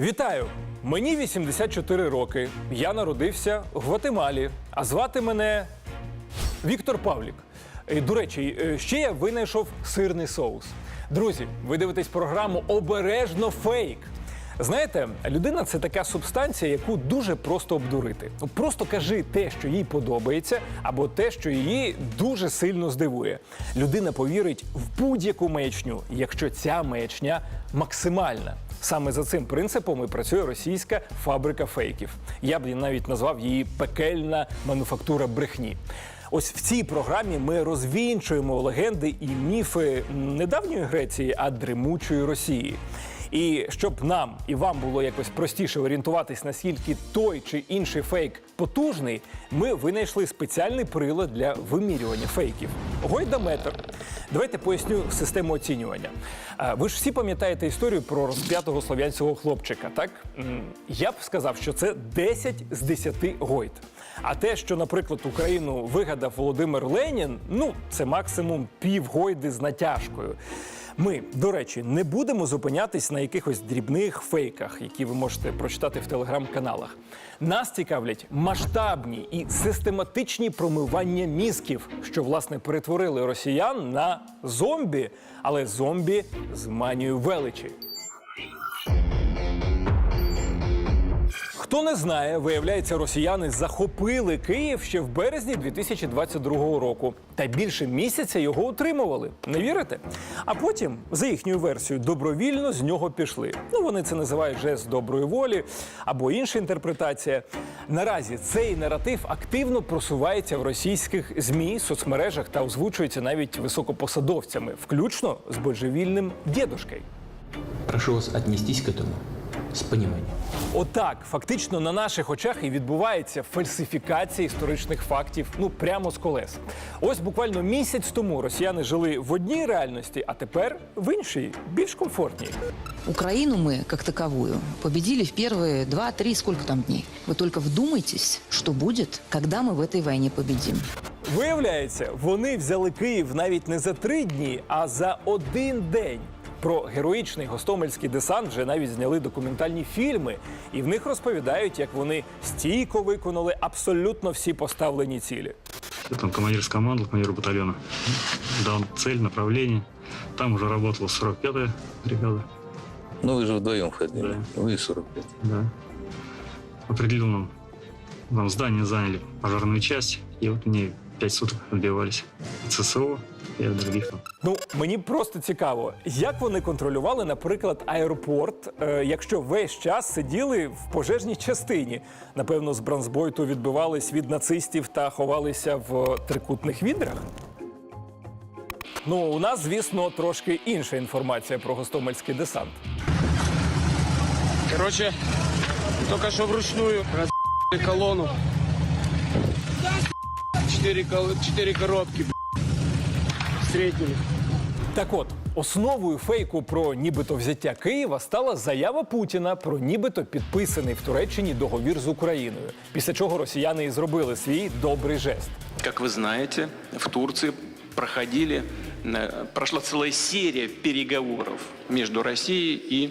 Вітаю! Мені 84 роки. Я народився в Гватемалі, а звати мене Віктор Павлік. До речі, е, ще я винайшов сирний соус. Друзі, ви дивитесь програму Обережно фейк. Знаєте, людина це така субстанція, яку дуже просто обдурити. Просто кажи те, що їй подобається, або те, що її дуже сильно здивує. Людина повірить в будь-яку маячню, якщо ця маячня максимальна. Саме за цим принципом і працює російська фабрика фейків. Я б навіть назвав її пекельна мануфактура брехні. Ось в цій програмі ми розвінчуємо легенди і міфи не давньої Греції, а дремучої Росії. І щоб нам і вам було якось простіше орієнтуватись, наскільки той чи інший фейк потужний, ми винайшли спеціальний прилад для вимірювання фейків. Гойдаметр. Давайте поясню систему оцінювання. Ви ж всі пам'ятаєте історію про розп'ятого слов'янського хлопчика, так? Я б сказав, що це 10 з 10 гойд. А те, що, наприклад, Україну вигадав Володимир Ленін, ну це максимум півгойди з натяжкою. Ми, до речі, не будемо зупинятись на якихось дрібних фейках, які ви можете прочитати в телеграм-каналах. Нас цікавлять масштабні і систематичні промивання мізків, що власне перетворили росіян на зомбі, але зомбі з манією величі. Хто не знає, виявляється, росіяни захопили Київ ще в березні 2022 року. Та більше місяця його утримували. Не вірите? А потім, за їхньою версією, добровільно з нього пішли. Ну вони це називають жест доброї волі або інша інтерпретація. Наразі цей наратив активно просувається в російських змі, соцмережах та озвучується навіть високопосадовцями, включно з божевільним дідушкою. Прошу вас отнестись к этому с пониманием. Отак, фактично на наших очах і відбувається фальсифікація історичних фактів, ну прямо з колес. Ось буквально місяць тому росіяни жили в одній реальності, а тепер в іншій, більш комфортній. Украину мы, как таковую, победили в первые два-три, сколько там дней. Вы только вдумайтесь, что будет, когда мы в этой войне победим. Виявляється, вони взяли Київ навіть не за три дні, а за один день. Про героїчний гостомельський десант вже навіть зняли документальні фільми, і в них розповідають, як вони стійко виконали абсолютно всі поставлені цілі. Там командир скомандовал, командир батальона. Дал цель, направление. Там уже работала 45-я бригада. Ну вы же вдвоем ходили. Да. Вы 45. Да. Определил нам, нам здание заняли пожарную часть. И вот мне П'ять суток відбивалися. ЦСО і других. Ну. ну мені просто цікаво, як вони контролювали, наприклад, аеропорт, е, якщо весь час сиділи в пожежній частині. Напевно, з бронзбойту відбивались від нацистів та ховалися в трикутних відрах. Ну, у нас, звісно, трошки інша інформація про гостомельський десант. Коротше, только що вручную роз***ли колону. 4, 4 коробки встретили. Так от, основою фейку про нібито взяття Києва стала заява Путіна про нібито підписаний в Туреччині договір з Україною, після чого росіяни і зробили свій добрий жест. Як ви знаєте, в Турції проходили э, пройшла ціла серія переговорів між Росією і,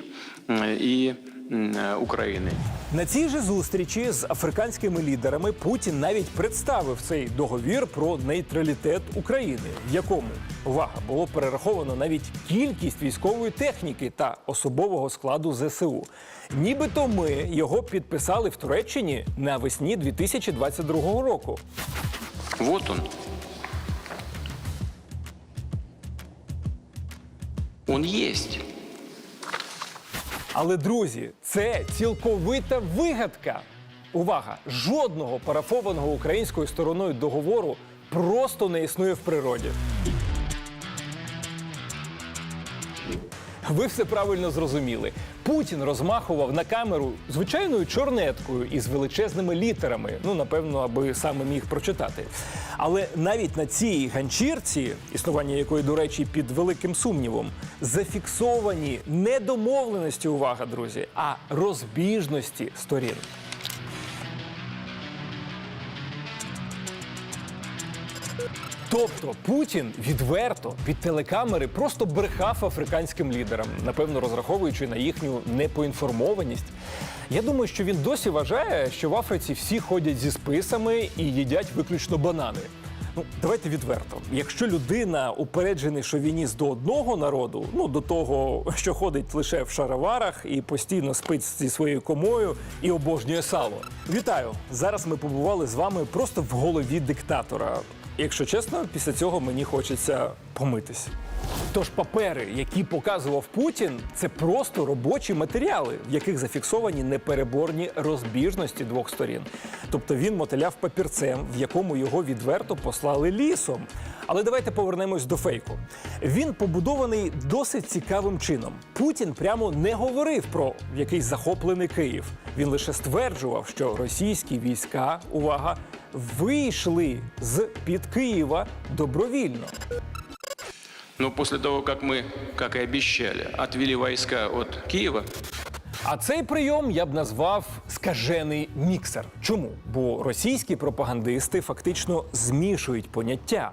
і э, э, Україною. На цій же зустрічі з африканськими лідерами Путін навіть представив цей договір про нейтралітет України, в якому увага було перераховано навіть кількість військової техніки та особового складу ЗСУ. Нібито ми його підписали в Туреччині навесні 2022 року. Вот он. Он есть. Але друзі, це цілковита вигадка. Увага! Жодного парафованого українською стороною договору просто не існує в природі. Ви все правильно зрозуміли. Путін розмахував на камеру звичайною чорнеткою із величезними літерами. Ну, напевно, аби саме міг прочитати. Але навіть на цій ганчірці, існування якої, до речі, під великим сумнівом, зафіксовані не домовленості, увага, друзі, а розбіжності сторін. Тобто Путін відверто під телекамери просто брехав африканським лідерам, напевно, розраховуючи на їхню непоінформованість. Я думаю, що він досі вважає, що в Африці всі ходять зі списами і їдять виключно банани. Ну, давайте відверто. Якщо людина упереджений шовініст до одного народу, ну до того, що ходить лише в шароварах і постійно спить зі своєю комою і обожнює сало. Вітаю! Зараз ми побували з вами просто в голові диктатора. Якщо чесно, після цього мені хочеться помитись. Тож папери, які показував Путін, це просто робочі матеріали, в яких зафіксовані непереборні розбіжності двох сторін. Тобто він мотиляв папірцем, в якому його відверто послали лісом. Але давайте повернемось до фейку. Він побудований досить цікавим чином. Путін прямо не говорив про якийсь захоплений Київ. Він лише стверджував, що російські війська, увага, вийшли з під Києва добровільно. Но после того, как мы, как и обещали, отвели войска от Киева, А цей прийом я б назвав скажений міксер. Чому? Бо російські пропагандисти фактично змішують поняття.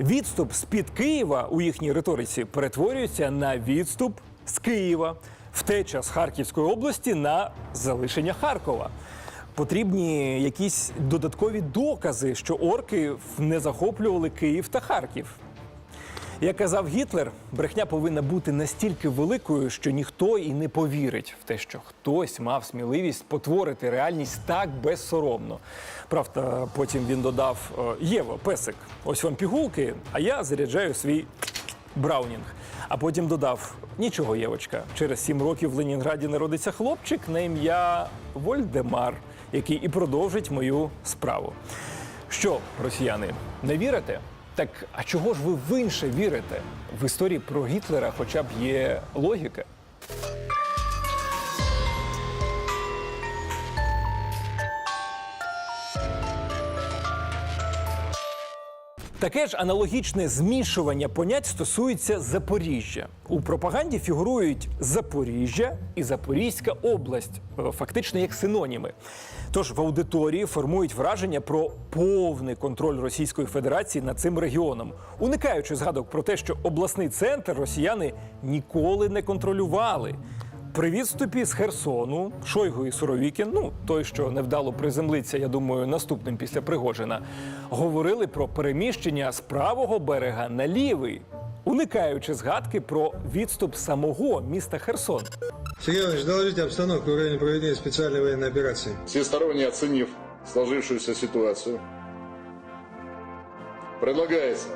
Відступ з під Києва у їхній риториці перетворюється на відступ з Києва, втеча з Харківської області на залишення Харкова. Потрібні якісь додаткові докази, що орки не захоплювали Київ та Харків. Як казав Гітлер, брехня повинна бути настільки великою, що ніхто і не повірить в те, що хтось мав сміливість потворити реальність так безсоромно. Правда, потім він додав: е, Єво, песик, ось вам пігулки, а я заряджаю свій Браунінг. А потім додав: нічого, Євочка, через сім років в Ленінграді народиться хлопчик на ім'я Вольдемар, який і продовжить мою справу. Що, росіяни, не вірите? Так а чого ж ви в інше вірите? В історії про Гітлера хоча б є логіка. Таке ж аналогічне змішування понять стосується Запоріжжя. У пропаганді фігурують Запоріжжя і Запорізька область, е, фактично як синоніми. Тож в аудиторії формують враження про повний контроль Російської Федерації над цим регіоном, уникаючи згадок про те, що обласний центр росіяни ніколи не контролювали. При відступі з Херсону Шойгу і Суровікін, ну той, що невдало приземлиться, я думаю, наступним після Пригожина, говорили про переміщення з правого берега на лівий, уникаючи згадки про відступ самого міста Херсон. Сергей Иванович, доложите обстановку в районе проведения специальной военной операции. Всесторонне оценив сложившуюся ситуацию, предлагается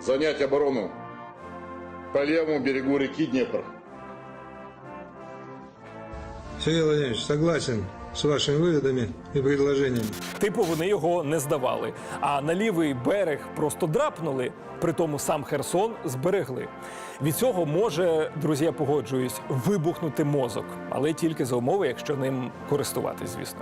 занять оборону по левому берегу реки Днепр. Сергей Владимирович, согласен з вашими выводами і предложеннями. Типу вони його не здавали. А на лівий берег просто драпнули, при тому сам Херсон зберегли. Від цього може, друзі, я погоджуюсь, вибухнути мозок, але тільки за умови, якщо ним користуватись, звісно.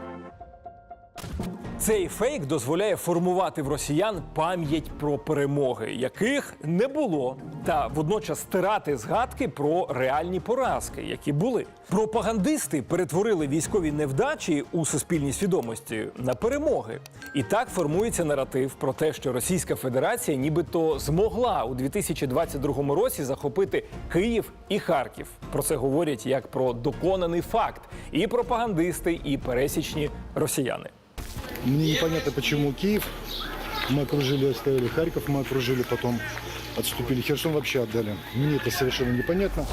Цей фейк дозволяє формувати в росіян пам'ять про перемоги, яких не було, та водночас стирати згадки про реальні поразки, які були. Пропагандисти перетворили військові невдачі у суспільній свідомості на перемоги. І так формується наратив про те, що Російська Федерація нібито змогла у 2022 році захопити Київ і Харків. Про це говорять як про доконаний факт і пропагандисти, і пересічні росіяни. Мне непонятно, почему Киев. Мы окружили, оставили Харьков, мы окружили, потом отступили. Херсон вообще отдали. Мне это совершенно непонятно.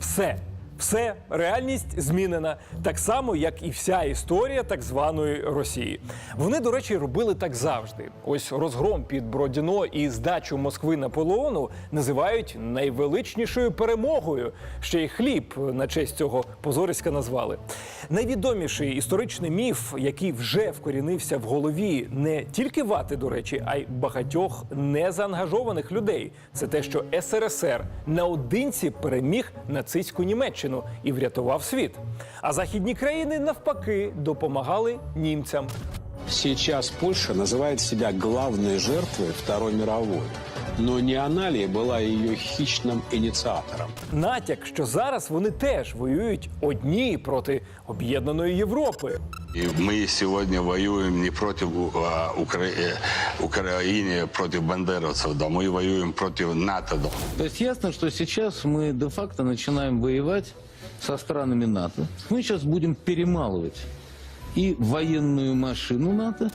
Все. все, реальність змінена так само, як і вся історія так званої Росії. Вони, до речі, робили так завжди. Ось розгром під Бродіно і здачу Москви Наполеону називають найвеличнішою перемогою. Ще й хліб на честь цього позориська назвали. Найвідоміший історичний міф, який вже вкорінився в голові не тільки вати, до речі, а й багатьох незаангажованих людей. Це те, що СРСР наодинці переміг нацистську Німеччину і врятував світ. А західні країни навпаки допомагали німцям. Сейчас Польша называет себя главной жертвой Второй мировой. Но не она ли была ее хищным инициатором? Натяк, що зараз вони теж воюють одні проти об'єднаної Європи. И мы сегодня воюем не против а, Укра- э, Украины, против бандеровцев, да, мы воюем против НАТО. Да. То есть ясно, что сейчас мы де-факто начинаем воевать со странами НАТО. Мы сейчас будем перемалывать и военную машину НАТО,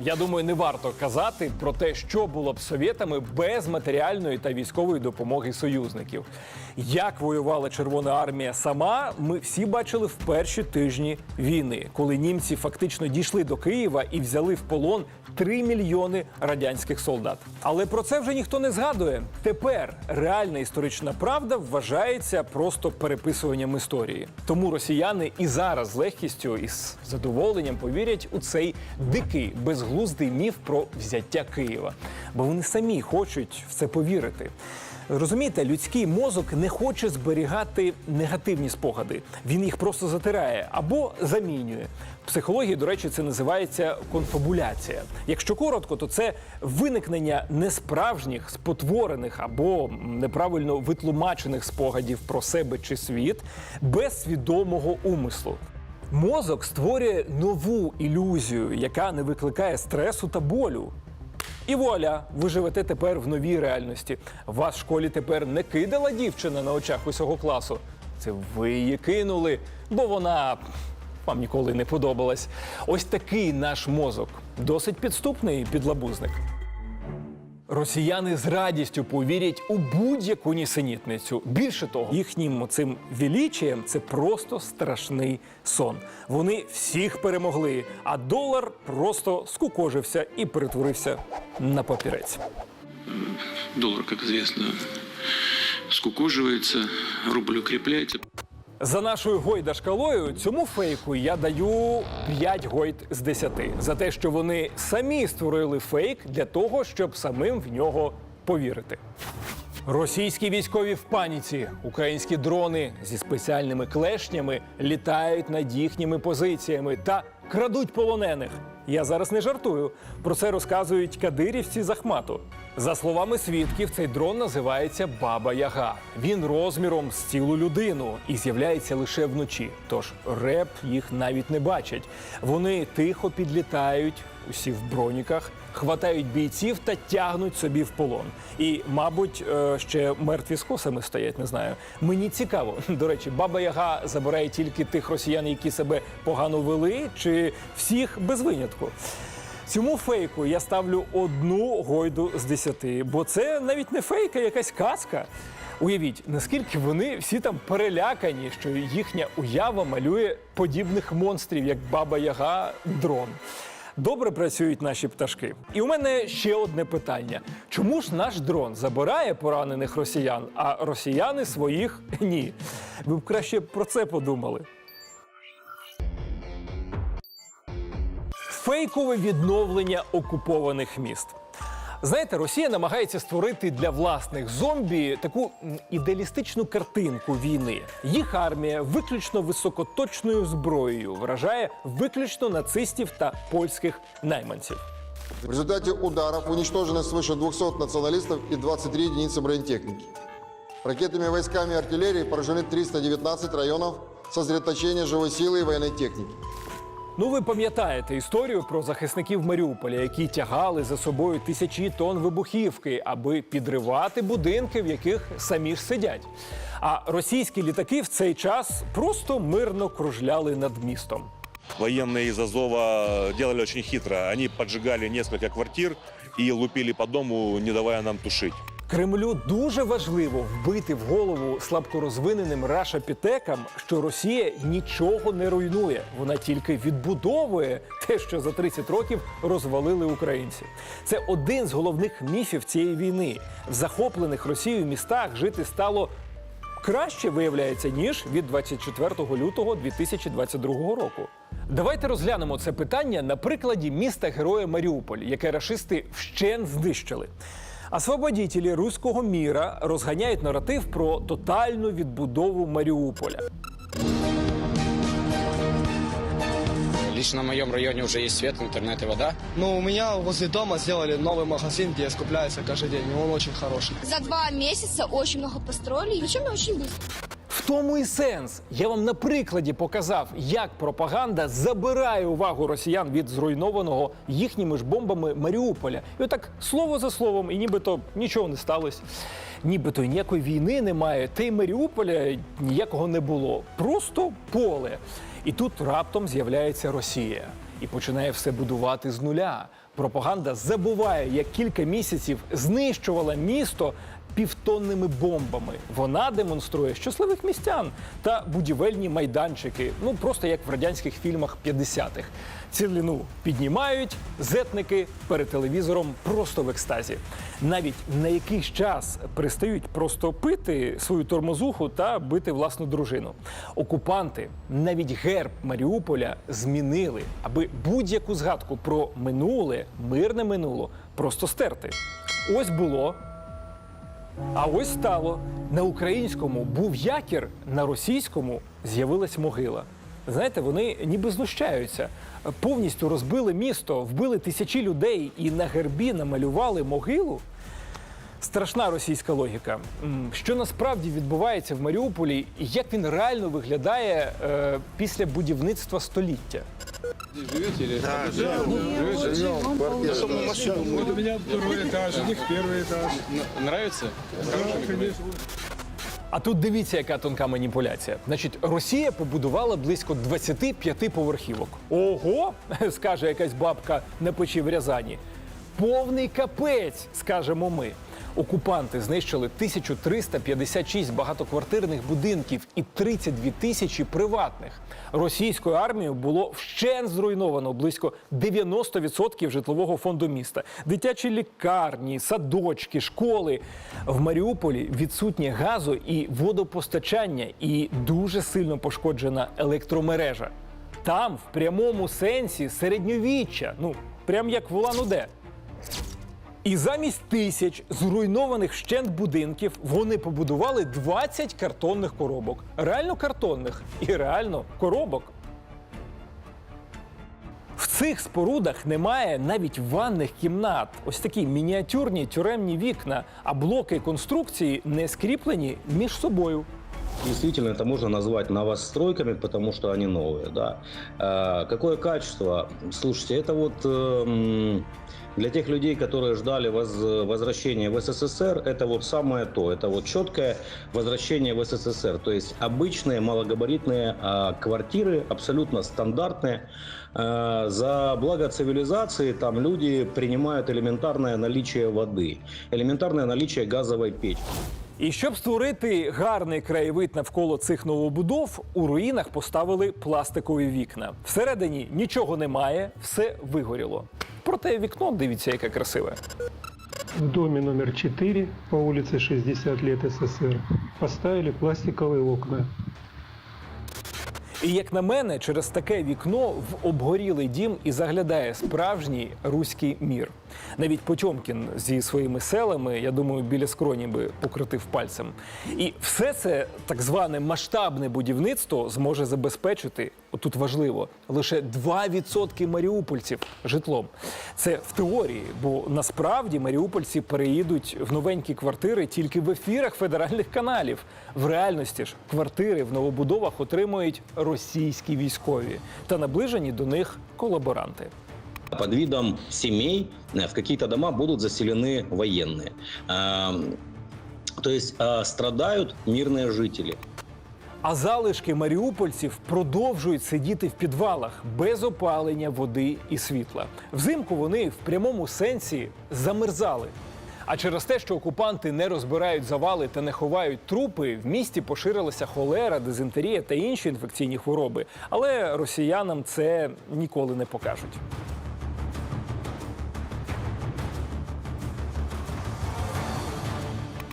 Я думаю, не варто казати про те, що було б совєтами без матеріальної та військової допомоги союзників. Як воювала Червона армія сама, ми всі бачили в перші тижні війни, коли німці фактично дійшли до Києва і взяли в полон 3 мільйони радянських солдат. Але про це вже ніхто не згадує. Тепер реальна історична правда вважається просто переписуванням історії. Тому росіяни і зараз з легкістю і з задоволенням повірять у цей дикий, безглуздий міф про взяття Києва, бо вони самі хочуть в це повірити. Розумієте, людський мозок не хоче зберігати негативні спогади. Він їх просто затирає або замінює. В психології, до речі, це називається конфабуляція. Якщо коротко, то це виникнення несправжніх, спотворених або неправильно витлумачених спогадів про себе чи світ без свідомого умислу. Мозок створює нову ілюзію, яка не викликає стресу та болю. І вуаля, ви живете тепер в новій реальності. Вас в школі тепер не кидала дівчина на очах усього класу. Це ви її кинули, бо вона вам ніколи не подобалась. Ось такий наш мозок. Досить підступний підлабузник. Росіяни з радістю повірять у будь-яку нісенітницю. Більше того, їхнім цим величієм це просто страшний сон. Вони всіх перемогли, а долар просто скукожився і перетворився на папірець. Доллар, как известно, скукоживается, рубль укрепляется. За нашою гойда шкалою цьому фейку я даю 5 гойд з 10. за те, що вони самі створили фейк для того, щоб самим в нього повірити. Російські військові в паніці. Українські дрони зі спеціальними клешнями літають над їхніми позиціями та крадуть полонених. Я зараз не жартую. Про це розказують кадирівці з Ахмату. За словами свідків, цей дрон називається Баба Яга. Він розміром з цілу людину і з'являється лише вночі. Тож реп їх навіть не бачать. Вони тихо підлітають, усі в броніках, хватають бійців та тягнуть собі в полон. І, мабуть, е, ще мертві з косами стоять, не знаю. Мені цікаво. До речі, баба Яга забирає тільки тих росіян, які себе погано вели, чи всіх без винятку. Цьому фейку я ставлю одну гойду з десяти, бо це навіть не фейк, а якась казка. Уявіть, наскільки вони всі там перелякані, що їхня уява малює подібних монстрів, як Баба Яга дрон. Добре працюють наші пташки. І у мене ще одне питання: чому ж наш дрон забирає поранених росіян, а росіяни своїх ні? Ви б краще про це подумали. Фейкове відновлення окупованих міст. Знаєте, Росія намагається створити для власних зомбі таку м, ідеалістичну картинку війни. Їх армія виключно високоточною зброєю вражає виключно нацистів та польських найманців. В результате ударов уничтожено свыше 200 националистов и 23 единицы бронетехники. Ракетными войсками и артиллерией поражены 319 районов сосредоточения живой силы и военной техники. Ну, ви пам'ятаєте історію про захисників Маріуполя, які тягали за собою тисячі тонн вибухівки, аби підривати будинки, в яких самі ж сидять. А російські літаки в цей час просто мирно кружляли над містом. Военные из Азова делали очень хитро. Они поджигали несколько квартир и лупили по дому, не давая нам тушить. Кремлю дуже важливо вбити в голову слабкорозвиненим рашапітекам, що Росія нічого не руйнує. Вона тільки відбудовує те, що за 30 років розвалили українці. Це один з головних міфів цієї війни. В захоплених Росією містах жити стало краще, виявляється, ніж від 24 лютого 2022 року. Давайте розглянемо це питання на прикладі міста Героя Маріуполь, яке рашисти вщен знищили. Освободітелі руського міра розганяють наратив про тотальну відбудову Маріуполя. Лично в моем районе уже есть свет, интернет и вода. Ну, у меня возле дома сделали новый магазин, где я скупляюсь каждый день, и он очень хороший. За два месяца очень много построили, причем очень быстро. В тому і сенс. Я вам на прикладі показав, як пропаганда забирає увагу росіян від зруйнованого їхніми ж бомбами Маріуполя. І отак слово за словом, і нібито нічого не сталося. Нібито ніякої війни немає, та й Маріуполя ніякого не було. Просто поле. І тут раптом з'являється Росія і починає все будувати з нуля. Пропаганда забуває, як кілька місяців знищувала місто півтонними бомбами. Вона демонструє щасливих містян та будівельні майданчики. Ну просто як в радянських фільмах 50-х. Цілину піднімають зетники перед телевізором просто в екстазі. Навіть на якийсь час пристають просто пити свою тормозуху та бити власну дружину. Окупанти навіть герб Маріуполя змінили, аби будь-яку згадку про минуле, мирне минуло, просто стерти. Ось було. А ось стало на українському був якір, на російському з'явилась могила. Знаєте, вони ніби знущаються. Повністю розбили місто, вбили тисячі людей і на гербі намалювали могилу Страшна російська логіка. М, Що насправді відбувається в Маріуполі, і як він реально виглядає е, після будівництва століття? Живете или? Да, живем. Вот у меня второй этаж, у них первый этаж. Нравится? А тут дивіться, яка тонка маніпуляція. Значить, Росія побудувала близько 25 поверхівок. Ого, скаже якась бабка на печі в Рязані. Повний капець, скажемо ми. Окупанти знищили 1356 багатоквартирних будинків і 32 тисячі приватних. Російською армією було вщен зруйновано близько 90% житлового фонду міста. Дитячі лікарні, садочки, школи. В Маріуполі відсутнє газу і водопостачання, і дуже сильно пошкоджена електромережа. Там в прямому сенсі середньовіччя, ну прям як в Улан-Удэ. І замість тисяч зруйнованих вщент будинків вони побудували 20 картонних коробок. Реально картонних і реально коробок. В цих спорудах немає навіть ванних кімнат. Ось такі мініатюрні тюремні вікна, а блоки конструкції не скріплені між собою. Действительно, это можно назвать новостройками, потому что они новые, да. А, какое качество? Слушайте, это вот эм, для тех людей, которые ждали воз- возвращения в СССР, это вот самое то. Это вот четкое возвращение в СССР. То есть обычные малогабаритные а, квартиры, абсолютно стандартные. А, за благо цивилизации там люди принимают элементарное наличие воды, элементарное наличие газовой печи. І щоб створити гарний краєвид навколо цих новобудов, у руїнах поставили пластикові вікна. Всередині нічого немає, все вигоріло. Проте вікно дивіться, яке красиве. В доме номер 4 по улице 60 лет СССР поставили пластиковые окна. І як на мене, через таке вікно в обгорілий дім і заглядає справжній руський мір. Навіть Потьомкін зі своїми селами, я думаю, біля скроні би покрутив пальцем. І все це так зване масштабне будівництво зможе забезпечити. Отут важливо лише 2% маріупольців житлом. Це в теорії, бо насправді маріупольці переїдуть в новенькі квартири тільки в ефірах федеральних каналів. В реальності ж квартири в новобудовах отримують російські військові та наближені до них колаборанти. Под видом семей э, в какие-то дома будут заселены военные. Ам, То есть а, страдают мирные жители. А залишки маріупольців продовжують сидіти в підвалах без опалення, води і світла. Взимку вони в прямому сенсі замерзали. А через те, що окупанти не розбирають завали та не ховають трупи, в місті поширилася холера, дизентерія та інші інфекційні хвороби. Але росіянам це ніколи не покажуть.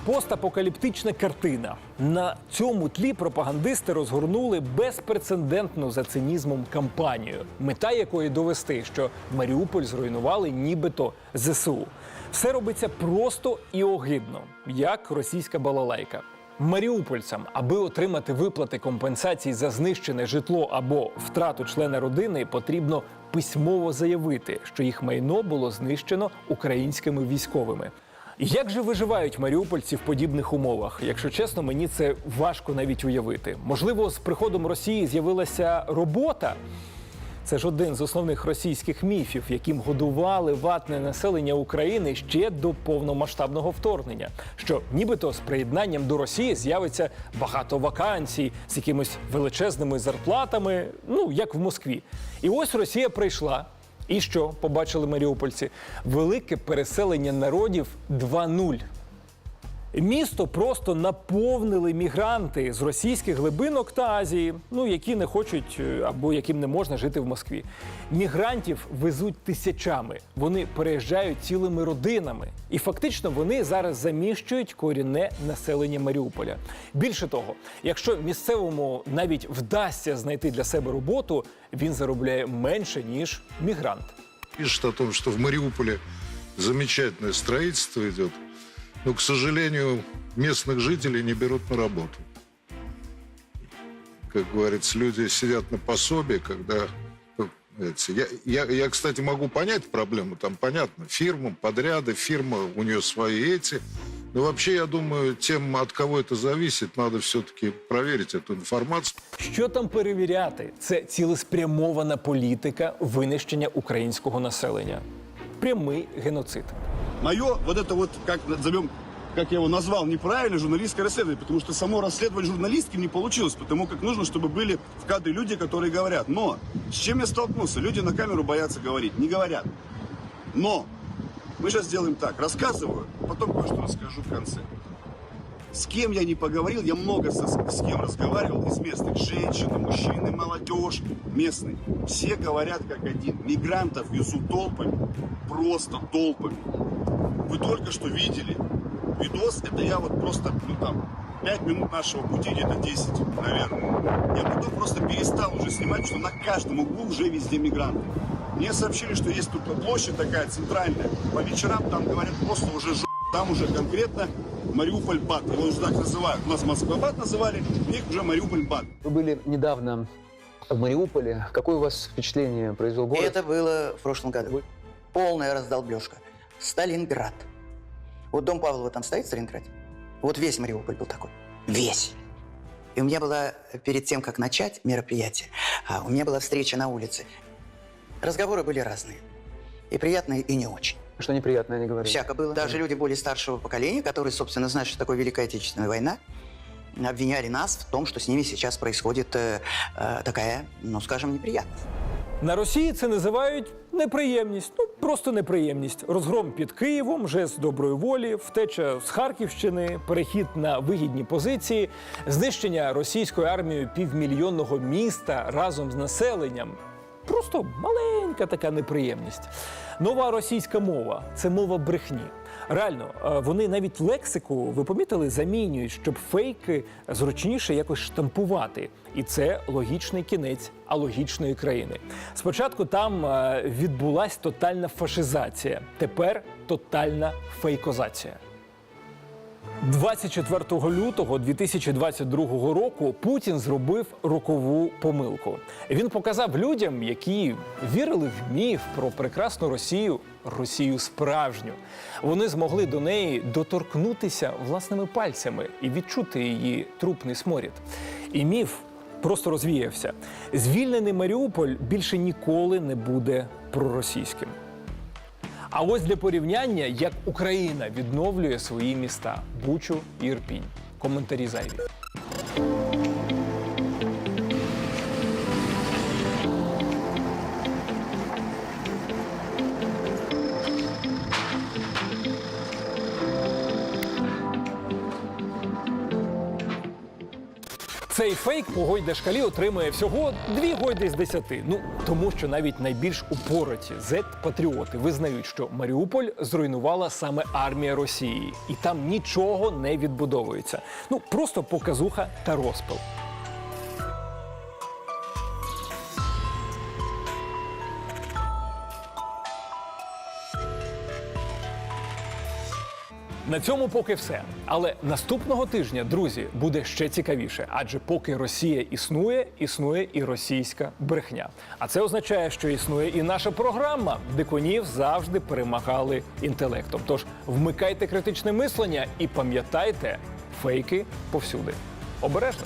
Постапокаліптична картина. На цьому тлі пропагандисти розгорнули безпрецедентну за цинізмом кампанію, мета якої довести, що Маріуполь зруйнували нібито ЗСУ. Все робиться просто і огидно, як російська балалайка. маріупольцям, аби отримати виплати компенсацій за знищене житло або втрату члена родини, потрібно письмово заявити, що їх майно було знищено українськими військовими. Як же виживають маріупольці в подібних умовах? Якщо чесно, мені це важко навіть уявити. Можливо, з приходом Росії з'явилася робота. Це ж один з основних російських міфів, яким годували ватне населення України ще до повномасштабного вторгнення. Що нібито з приєднанням до Росії з'явиться багато вакансій з якимись величезними зарплатами, ну як в Москві. І ось Росія прийшла. І що побачили маріупольці? Велике переселення народів 2.0. Місто просто наповнили мігранти з російських глибинок та Азії, ну які не хочуть е, або яким не можна жити в Москві. Мігрантів везуть тисячами. Вони переїжджають цілими родинами, і фактично вони зараз заміщують корінне населення Маріуполя. Більше того, якщо місцевому навіть вдасться знайти для себе роботу, він заробляє менше ніж мігрант. Пишет о том, что в Мариуполе замечательное строительство идет, но, к сожалению, местных жителей не берут на работу. Как говорится, люди сидят на пособии, когда... ну, эти- Я, я, я, кстати, могу понять проблему, там понятно, фирма, подряды, фирма, у нее свои эти. Но вообще, я думаю, тем, от кого это зависит, надо все-таки проверить эту информацию. Що там перевіряти? Це цілеспрямована політика винищення українського населення. Прямий геноцид. Мое вот это вот, как назовем, как я его назвал, неправильно журналистское расследование, потому что само расследовать журналистским не получилось, потому как нужно, чтобы были в кадре люди, которые говорят. Но с чем я столкнулся? Люди на камеру боятся говорить, не говорят. Но мы сейчас сделаем так, рассказываю, потом кое-что расскажу в конце. С кем я не поговорил, я много со, с кем разговаривал из местных. Женщины, мужчины, молодежь, местные. Все говорят как один. Мигрантов везут толпами, просто толпами. Вы только что видели видос, это я вот просто, ну там, 5 минут нашего пути, где-то 10, наверное. Я потом просто перестал уже снимать, что на каждом углу уже везде мигранты. Мне сообщили, что есть тут площадь такая центральная. По вечерам там говорят просто уже. Там уже конкретно Мариуполь Бат. Его уже так называют. У нас Москва Бат называли, у них уже Мариуполь Бат. Вы были недавно в Мариуполе. Какое у вас впечатление произвел город? Это было в прошлом году. Полная раздолбежка. Сталинград. Вот дом Павлова там стоит в Сталинграде. Вот весь Мариуполь был такой. Весь. И у меня была, перед тем, как начать мероприятие, а, у меня была встреча на улице. Разговоры были разные. И приятные, и не очень. Что неприятное они говорили? Всяко было. Даже люди более старшего поколения, которые, собственно, знают, что такое Великая Отечественная война, обвиняли нас в том, что с ними сейчас происходит э, э, такая, ну, скажем, неприятность. На Росії це називають неприємність. Ну просто неприємність. Розгром під Києвом, жест доброї волі, втеча з Харківщини, перехід на вигідні позиції, знищення російською армією півмільйонного міста разом з населенням. Просто маленька така неприємність. Нова російська мова це мова брехні. Реально, е, вони навіть лексику, ви помітили, замінюють, щоб фейки зручніше якось штампувати. І це логічний кінець алогічної країни. Спочатку там е, відбулась тотальна фашизація, тепер тотальна фейкозація. 24 лютого 2022 року Путін зробив рокову помилку. Він показав людям, які вірили в міф про прекрасну Росію, Росію справжню. Вони змогли до неї доторкнутися власними пальцями і відчути її трупний сморід. І міф просто розвіявся. Звільнений Маріуполь більше ніколи не буде проросійським. А ось для порівняння, як Україна відновлює свої міста Бучу і Ірпінь. Коментарі зайві. Цей фейк у Гойдашкалі отримує всього дві гойди з десяти. Ну тому, що навіть найбільш упороті зет-патріоти визнають, що Маріуполь зруйнувала саме армія Росії, і там нічого не відбудовується. Ну просто показуха та розпил. На цьому поки все. Але наступного тижня, друзі, буде ще цікавіше. Адже поки Росія існує, існує і російська брехня. А це означає, що існує і наша програма, де конів завжди перемагали інтелектом. Тож вмикайте критичне мислення і пам'ятайте, фейки повсюди. Обережно.